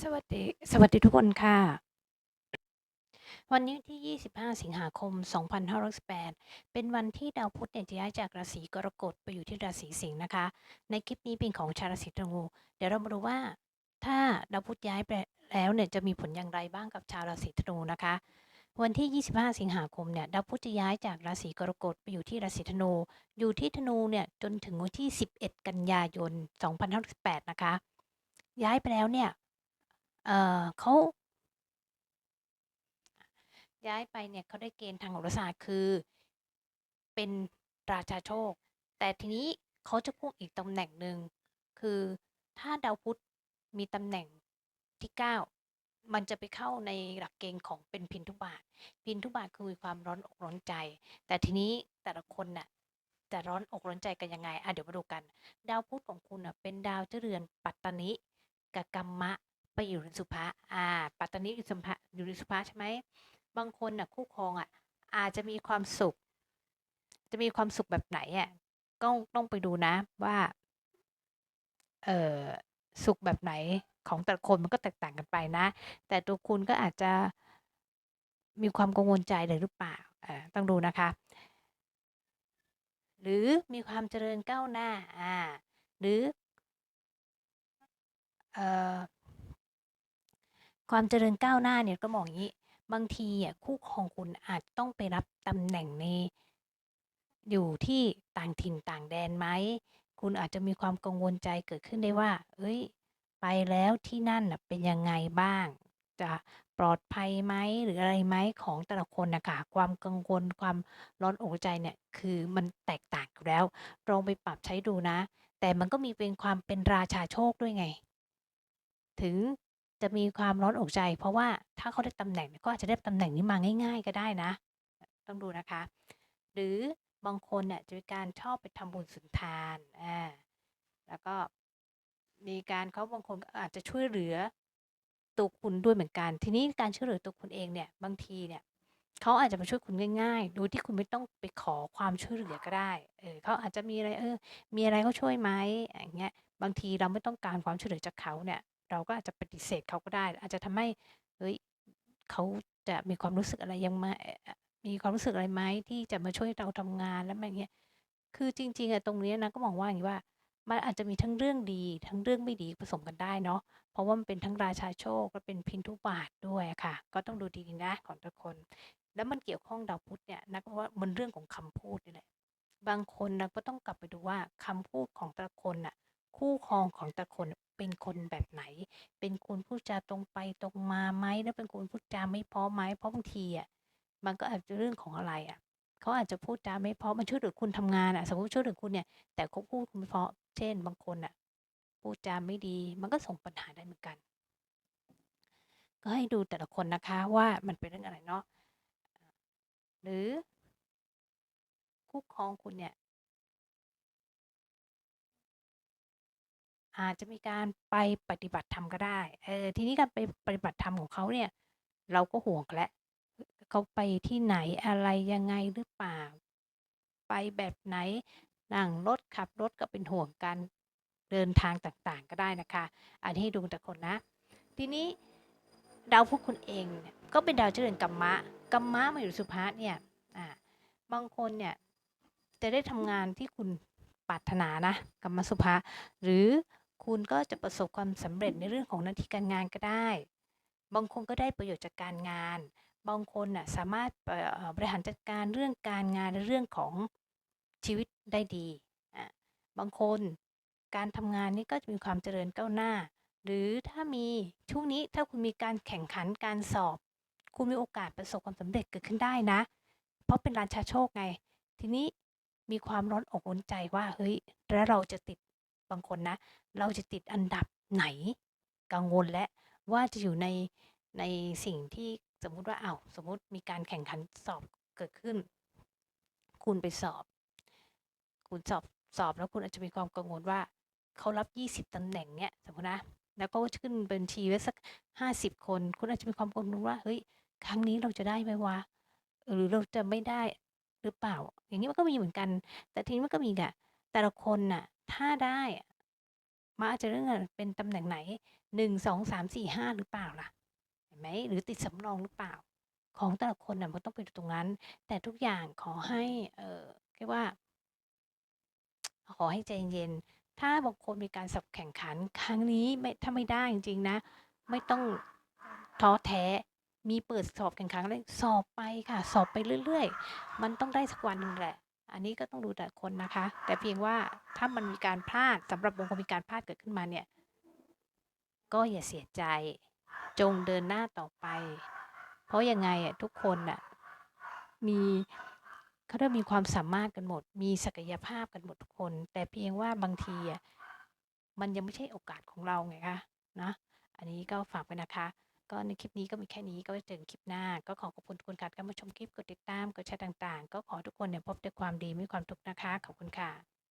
สวัสดี สวัสดีทุกคนค่ะ วันนี้ที่ 25 สิงหาคม 2518เป็นวันที่ดาวพุธเนี่ยจะย้ายจากราศีกรกฎไปอยู่ที่ราศีสิงห์นะคะ ในคลิปนี้เป็นของชาวราศีธนู เดี๋ยวเรามาดูว่า ถ้าดาวพุธย้ายไปแล้วเนี่ยจะมีผลอย่างไรบ้างกับชาวราศีธนูนะคะ วันที่ 25 สิงหาคมเนี่ยดาวพุธจะย้ายจากราศีกรกฎไปอยู่ที่ราศีธนู อยู่ที่ธนูเนี่ยจนถึงวันที่ 11 กันยายน 2518นะคะ ย้ายไปแล้วเนี่ย เอ่อ เขา ย้ายไปเนี่ยเขาได้เกณฑ์ทางโหราศาสตร์คือ เป็นราชาโชค แต่ทีนี้เขาจะพ่วงอีกตำแหน่งหนึ่ง คือถ้าดาวพุธมีตำแหน่งที่ 9 มันจะไปเข้าในหลักเกณฑ์ของเป็นพินทุบาท พินทุบาทคือมีความร้อนอกร้อนใจ แต่ทีนี้แต่ละคนน่ะจะร้อนอกร้อนใจกันยังไงอะเดี๋ยวมาดูกัน ดาวพุธของคุณอะเป็นดาวเจเรือนปัตตนิกับกัมมะ ไปอยู่ในสุภะอ่า ปัตตนิอยู่สุภะอยู่ในสุภะใช่ไหมบางคนน่ะคู่ครองอะ อาจจะมีความสุข จะมีความสุขแบบไหนอะก็ต้องไปดูนะว่า เอ่อสุขแบบไหนของแต่ละคนมันก็แตกต่างกันไปนะ แต่ตัวคุณก็อาจจะมีความกังวลใจเลยหรือเปล่าอ่าต้องดูนะคะ หรือมีความเจริญก้าวหน้า อ่า หรือ เอ่อ ความเจริญก้าวหน้าเนี่ยก็มองอย่างนี้ บางทีอะคู่ครองคุณอาจต้องไปรับตำแหน่งใน อยู่ที่ต่างถิ่นต่างแดนไหม คุณอาจจะมีความกังวลใจเกิดขึ้นได้ว่า เอ้ย ไปแล้วที่นั่นน่ะเป็นยังไงบ้าง จะปลอดภัยไหมหรืออะไรไหมของแต่ละคนนะคะความกังวลความร้อนอกใจเนี่ยคือมันแตกต่างอยู่แล้วลองไปปรับใช้ดูนะ แต่มันก็มีเป็นความเป็นราชาโชคด้วยไง ถึง จะมีความร้อนอกใจ เพราะว่าถ้าเขาได้ตำแหน่งก็อาจจะได้ตำแหน่งนี้มาง่าย ๆ ก็ได้นะ ต้องดูนะคะ หรือบางคนเนี่ยจะมีการชอบไปทำบุญสุนทานอ่าแล้วก็มีการเขาบางคนอาจจะช่วยเหลือตัวคุณด้วยเหมือนกัน ทีนี้การช่วยเหลือตัวคุณเองเนี่ยบางทีเนี่ยเขาอาจจะมาช่วยคุณง่ายๆ โดยที่คุณไม่ต้องไปขอความช่วยเหลือก็ได้ เออเขาอาจจะมีอะไรเออ มีอะไรเขาช่วยไหมอย่างเงี้ย บางทีเราไม่ต้องการความช่วยเหลือจากเขาเนี่ย เราก็อาจจะปฏิเสธเขาก็ได้ อาจจะทำให้เฮ้ยเขาจะมีความรู้สึกอะไรยังไงมีความรู้สึกอะไรไหมที่จะมาช่วยเราทำงานแล้วอะไรเงี้ยคือจริงๆอะตรงนี้นะก็มองว่าอย่างนี้ว่า มันอาจจะมีทั้งเรื่องดีทั้งเรื่องไม่ดีผสมกันได้เนาะเพราะว่ามันเป็นทั้งราชาโชคและเป็นพินทุบาทด้วยค่ะ ก็ต้องดูดีๆนะของแต่คน แล้วมันเกี่ยวข้องดาวพุธเนี่ยนะก็ว่ามันเรื่องของคำพูดนี่แหละบางคนนะก็ต้องกลับไปดูว่าคำพูดของแต่ละคนน่ะคู่ครองของแต่ละคน เป็นคนแบบไหน เป็นคนพูดจาตรงไปตรงมาไหมแล้วเป็นคนพูดจาไม่เพราะไหมเพราะบางทีอะมันก็อาจจะเรื่องของอะไรอะเขาอาจจะพูดจาไม่เพราะมันช่วยเหลือคุณทำงานอะสมมติช่วยเหลือคุณเนี่ยแต่เขาพูดไม่เพราะเช่น บางคนน่ะพูดจาไม่ดี มันก็ส่งปัญหาได้เหมือนกัน ก็ให้ดูแต่ละคนนะคะว่ามันเป็นเรื่องอะไรเนาะหรือคู่ครองคุณเนี่ย อาจจะมีการไปปฏิบัติธรรมก็ได้ เออ ทีนี้การไปปฏิบัติธรรมของเขาเนี่ย เราก็ห่วงแล้วเขาไปที่ไหนอะไรยังไงหรือเปล่า ไปแบบไหน นั่งรถขับรถก็เป็นห่วงกันเดินทางต่างๆ ก็ได้นะคะ อันนี้ดูแต่คนนะ ทีนี้ดาวพุธคุณเองเนี่ยก็เป็นดาวเจริญกัมมะกัมมะมาอยู่สุภาเนี่ย อ่า บางคนเนี่ยจะได้ทำงานที่คุณปรารถนานะกัมมสุภาหรือ คุณก็จะประสบความสำเร็จในเรื่องของหน้าที่การงานก็ได้ บางคนก็ได้ประโยชน์จากการงาน บางคนน่ะสามารถบริหารจัดการเรื่องการงานและเรื่องของชีวิตได้ดีอะบางคนการทำงานนี่ก็จะมีความเจริญก้าวหน้า หรือถ้ามีช่วงนี้ถ้าคุณมีการแข่งขันการสอบ คุณมีโอกาสประสบความสำเร็จเกิดขึ้นได้นะ เพราะเป็นราชาโชคไง ทีนี้มีความร้อนอกร้อนใจว่าเฮ้ยแล้วเราจะติด บางคนนะ เราจะติดอันดับไหนกังวลและว่าจะอยู่ในในสิ่งที่สมมุติว่าเอา้าสมมุติมีการแข่งขันสอบเกิดขึ้น คุณไปสอบ คุณสอบสอบแล้วคุณอาจจะมีความกังวลว่าเขารับ 20ตำแหน่งเนี้ยสมมตินะแล้วก็ขึ้นบัญชีไว้สัก 50 คน คุณอาจจะมีความกังวลว่าเฮ้ยครั้งนี้เราจะได้ไหมวะหรือเราจะไม่ได้หรือเปล่า อย่างนี้มันก็มีเหมือนกัน แต่ทีนี้มันก็มีอะแต่ละคนน่ะ ถ้าได้มันอาจจะเรื่องเป็นตำแหน่งไหนหนึ่งสองสามสี่ห้าหรือเปล่าล่ะเห็นไหมหรือติดสำรองหรือเปล่า ของแต่ละคนน่ะมันต้องไปดูตรงนั้น แต่ทุกอย่างขอให้ เออเรียกว่า ขอให้ใจเย็นถ้าบางคนมีการสอบแข่งขัน ครั้งนี้ไม่ถ้าไม่ได้จริงๆนะ ไม่ต้องท้อแท้มีเปิดสอบแข่งขันอะไรสอบไปค่ะ สอบไปเรื่อย ๆ มันต้องได้สักวันหนึ่งแหละ อันนี้ก็ต้องดูแต่คนนะคะ แต่เพียงว่าถ้ามันมีการพลาดสำหรับบางคนมีการพลาดเกิดขึ้นมาเนี่ย ก็อย่าเสียใจ จงเดินหน้าต่อไป เพราะยังไงอะทุกคนน่ะมีเขาเรียกมีความสามารถกันหมด มีศักยภาพกันหมดทุกคน แต่เพียงว่าบางทีอะมันยังไม่ใช่โอกาสของเราไงคะนะ อันนี้ก็ฝากไปนะคะ ก็ในคลิปนี้ก็มีแค่นี้ก็ไว้เจอกันคลิปหน้า ก็ขอขอบคุณทุกคนการเข้ามาชมคลิปกดติดตามกดแชร์ต่างๆ ก็ขอทุกคนเนี่ยพบแต่ความดีม่มีความทุกข์นะคะ ขอบคุณค่ะ